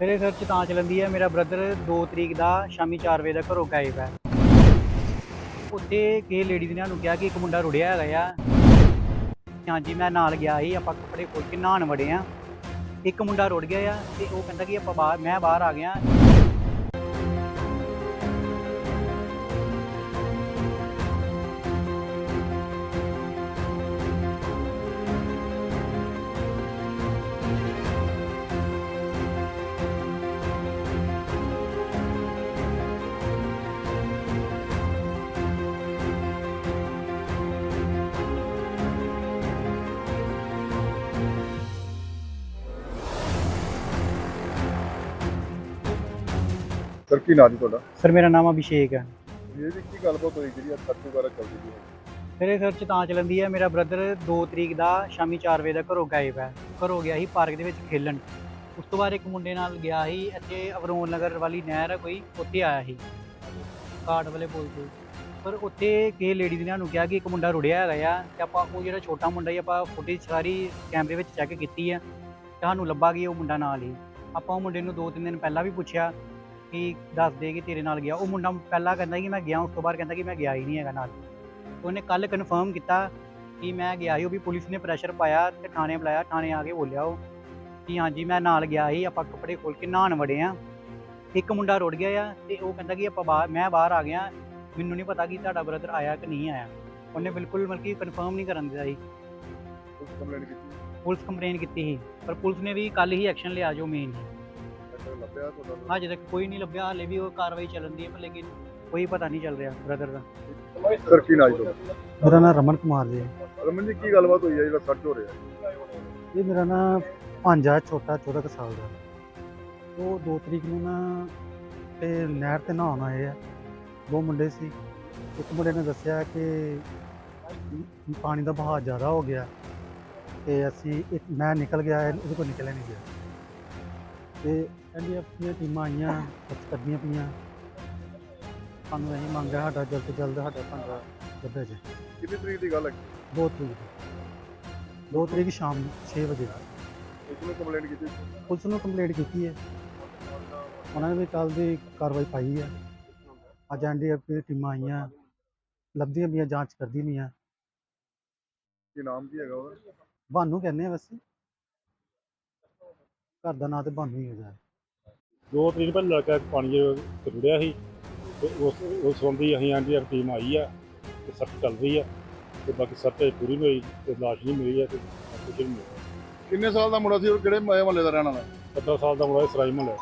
ਮੇਰੇ ਸਰਚ ਤਾਂ ਚੱਲਦੀ ਹੈ ਮੇਰਾ ਬ੍ਰਦਰ 2 ਤਰੀਕ ਦਾ ਸ਼ਾਮੀ 4 ਵਜੇ ਦਾ ਘਰੋਂ ਗਾਇਬ ਹੈ ਉੱਥੇ ਕਿਸੇ ਲੇਡੀ ਨੇ ਨੂੰ ਕਿਹਾ ਕਿ ਇੱਕ ਮੁੰਡਾ ਰੁੜਿਆ ਹੈਗਾ ਆ। ਹਾਂਜੀ ਮੈਂ ਨਾਲ ਗਿਆ ਸੀ, ਆਪਾਂ ਕੱਪੜੇ ਖੋਲ ਕੇ ਨਹਾਉਣ ਵੜੇ ਆ। ਇੱਕ ਮੁੰਡਾ ਰੁੜ ਗਿਆ ਆ ਤੇ ਉਹ ਕਹਿੰਦਾ ਕਿ ਆਪਾਂ ਬਾਹਰ, ਮੈਂ ਬਾਹਰ ਆ ਗਿਆ। ਸਰ ਕੀ ਨਾਂ ਜੀ ਤੁਹਾਡਾ? ਸਰ ਮੇਰਾ ਨਾਮ ਅਭਿਸ਼ੇਕ ਹੈ। ਇਹ ਜੀ ਕੀ ਗੱਲਬਾਤ ਹੋਈ ਜਿਹੜੀ ਅੱਜ ਸੱਤ ਵਗੈਰਾ ਚੱਲਦੀ ਜੀ ਮੇਰੇ ਸਰਚ ਤਾਂ ਚੱਲਦੀ ਹੈ ਮੇਰਾ ਬ੍ਰਦਰ 2 ਤਰੀਕ ਦਾ ਸ਼ਾਮੀ 4 ਵਜੇ ਦਾ ਘਰੋਂ ਗਾਇਬ ਹੈ। ਘਰੋਂ ਗਿਆ ਸੀ ਪਾਰਕ ਦੇ ਵਿੱਚ ਖੇਲਣ। ਉਸ ਤੋਂ ਬਾਅਦ ਇੱਕ ਮੁੰਡੇ ਨਾਲ ਗਿਆ ਸੀ ਇੱਥੇ ਅਵਰੋਨ ਨਗਰ ਵਾਲੀ ਨਹਿਰ ਹੈ ਕੋਈ ਉੱਥੇ ਆਇਆ ਸੀ। ਕਾਰਡ ਵਾਲੇ ਪੁਲ ਤੋਂ। ਪਰ ਉੱਥੇ ਕਿਸੇ ਲੇਡੀ ਨੇ ਸਾਨੂੰ ਕਿਹਾ ਕਿ ਇੱਕ ਮੁੰਡਾ ਰੁੜਿਆ ਹੈਗਾ ਆ ਤੇ ਆਪਾਂ ਉਹ ਜਿਹੜਾ ਛੋਟਾ ਮੁੰਡਾ ਸੀ ਆਪਾਂ ਫੁਟੇਜ ਸਾਰੀ ਕੈਮਰੇ ਵਿੱਚ ਚੈੱਕ ਕੀਤੀ ਆ। ਤੇ ਸਾਨੂੰ ਲੱਭਾ ਕਿ ਉਹ ਮੁੰਡਾ ਨਾਲ ਹੀ। ਆਪਾਂ ਉਹ ਮੁੰਡੇ ਨੂੰ ਦੋ ਤਿੰਨ ਦਿਨ ਪਹਿਲਾਂ ਵੀ ਪੁੱਛਿਆ। ਕਿ ਦੱਸ ਦੇ ਕਿ ਤੇਰੇ ਨਾਲ ਗਿਆ। ਉਹ ਮੁੰਡਾ ਪਹਿਲਾਂ ਕਹਿੰਦਾ ਕਿ ਮੈਂ ਗਿਆ ਉਸ ਤੋਂ ਬਾਅਦ ਕਹਿੰਦਾ ਕਿ ਮੈਂ ਗਿਆ ਹੀ ਨਹੀਂ ਹੈਗਾ ਨਾਲ। ਉਹਨੇ ਕੱਲ ਕਨਫਰਮ ਕੀਤਾ ਕਿ ਮੈਂ ਗਿਆ ਸੀ ਉਹ ਵੀ ਪੁਲਿਸ ਨੇ ਪ੍ਰੈਸ਼ਰ ਪਾਇਆ ਤੇ ਥਾਣੇ ਬੁਲਾਇਆ ਥਾਣੇ ਆ ਕੇ ਬੋਲਿਆ ਉਹ ਕਿ ਹਾਂਜੀ ਮੈਂ ਨਾਲ ਗਿਆ ਸੀ ਆਪਾਂ ਕੱਪੜੇ ਖੋਲ ਕੇ ਨਹਾਉਣ ਵੜੇ ਆ ਇੱਕ ਮੁੰਡਾ ਰੁੜ ਗਿਆ ਆ ਤੇ ਉਹ ਕਹਿੰਦਾ ਕਿ ਆਪਾਂ ਬਾਹਰ ਮੈਂ ਬਾਹਰ ਆ ਗਿਆ ਮੈਨੂੰ ਨਹੀਂ ਪਤਾ ਕਿ ਤੁਹਾਡਾ ਬ੍ਰਦਰ ਆਇਆ ਕਿ ਨਹੀਂ ਆਇਆ। ਉਹਨੇ ਬਿਲਕੁਲ ਮਤਲਬ ਕਿ ਕਨਫਰਮ ਨਹੀਂ ਕਰਨ ਦਿੱਤਾ ਸੀ। ਕੰਪਲੇਂਟ ਪੁਲਿਸ ਕੰਪਲੇਨ ਕੀਤੀ ਸੀ ਪਰ ਪੁਲਿਸ ਨੇ ਵੀ ਕੱਲ ਹੀ ਐਕਸ਼ਨ ਲਿਆ ਜੋ ਮੇਨ ਅੱਛਾ ਲੱਭਿਆ ਤੱਕ ਕੋਈ ਨਹੀਂ ਲੱਭਿਆ ਹਾਲੇ ਵੀ ਉਹ ਕਾਰਵਾਈ ਚੱਲਣ ਦੀ ਹੈ ਪਰ ਲੇਕਿਨ ਕੋਈ ਪਤਾ ਨਹੀਂ ਚੱਲ ਰਿਹਾ ਬ੍ਰਦਰ ਦਾ। ਸਰ ਕੀ ਨਾਂ ਜੀ ਮੇਰਾ ਨਾਮ ਰਮਨ ਕੁਮਾਰ ਜੀ ਰਮਨ ਜੀ ਕੀ ਗੱਲਬਾਤ ਹੋਈ ਹੈ ਜਿਹੜਾ ਸੱਚ ਹੋ ਰਿਹਾ? ਇਹ ਮੇਰਾ ਨਾ ਭਾਂਜਾ ਛੋਟਾ 14 ਕੁ ਸਾਲ ਦਾ। ਉਹ 2 ਤਰੀਕ ਨੂੰ ਨਾ ਤੇ ਨਹਿਰ ਤੇ ਨਹਾਉਣ ਆਏ ਆ। ਦੋ ਮੁੰਡੇ ਸੀ। ਇੱਕ ਮੁੰਡੇ ਨੇ ਦੱਸਿਆ ਕਿ ਪਾਣੀ ਦਾ ਵਹਾਅ ਜ਼ਿਆਦਾ ਹੋ ਗਿਆ ਤੇ ਅਸੀਂ ਇੱਕ ਮੈਂ ਨਿਕਲ ਗਿਆ ਇਹਦੇ ਕੋਲ ਨਿਕਲਿਆ ਨਹੀਂ ਗਿਆ। ਤੇ ਐਨਡੀਐਫ ਦੀਆਂ ਟੀਮਾਂ ਆਈਆਂ ਕੁਛ ਕਰਦੀਆਂ ਪਈਆਂ। ਸਾਨੂੰ ਇਹੀ ਮੰਗ ਹੈ ਸਾਡਾ ਜਲਦ ਤੋਂ ਜਲਦ ਸਾਡਾ ਭਾਂਜਾ ਲੱਭਿਆ ਜੇ ਕਿੰਨੀ ਤਰੀਕ ਦੀ ਗੱਲ ਹੈ? ਦੋ ਤਰੀਕ ਦੋ। ਤਰੀਕ ਸ਼ਾਮ 6 ਵਜੇ। ਉਸ ਨੂੰ ਕੰਪਲੇਂਟ ਕੀਤੀ ਪੁਲਿਸ ਨੂੰ ਕੰਪਲੇਂਟ ਕੀਤੀ ਹੈ। ਉਹਨਾਂ ਨੇ ਵੀ ਕੱਲ ਦੀ ਕਾਰਵਾਈ ਪਾਈ ਹੈ। ਅੱਜ ਐਨਡੀਐਫ ਦੀ ਟੀਮਾਂ ਆਈਆਂ ਲੱਭਦੀਆਂ ਪਈਆਂ ਜਾਂਚ ਕਰਦੀ ਪਈਆਂ। ਕੀ ਨਾਮ ਕੀ ਹੈਗਾ ਉਹਦਾ? ਬਾਨੂ ਕਹਿੰਦੇ ਆ ਵੈਸੇ ਘਰ ਦਾ ਨਾਂ ਤੇ ਬਾਨੂ ਹੀ ਹੁੰਦਾ ਦੋ ਤਰੀਕ ਪਹਿਲਾਂ ਲੜਕਾ ਪਾਣੀ 'ਚ ਰੁੜਿਆ ਸੀ ਤੇ ਉਸ ਉਸ ਸੰਬੰਧੀ ਅਸੀਂ ਐਨਡੀਆਰ ਟੀਮ ਆਈ ਆ ਤੇ ਸਰਚ ਚੱਲ ਰਹੀ ਆ ਤੇ ਬਾਕੀ ਸਰਚ ਪੂਰੀ ਨਹੀਂ ਹੋਈ ਤੇ ਲਾਸ਼ ਨਹੀਂ ਮਿਲੀ ਆ ਤੇ ਕੁਝ ਨਹੀਂ ਮਿਲਿਆ। ਕਿੰਨੇ ਸਾਲ ਦਾ ਮੁੰਡਾ ਸੀ ਉਹ ਕਿਹੜੇ ਮਹੱਲੇ ਦਾ ਰਹਿਣ ਵਾਲਾ 17 ਸਾਲ ਦਾ ਮੁੰਡਾ ਸਰਾਈ ਮਹੱਲੇ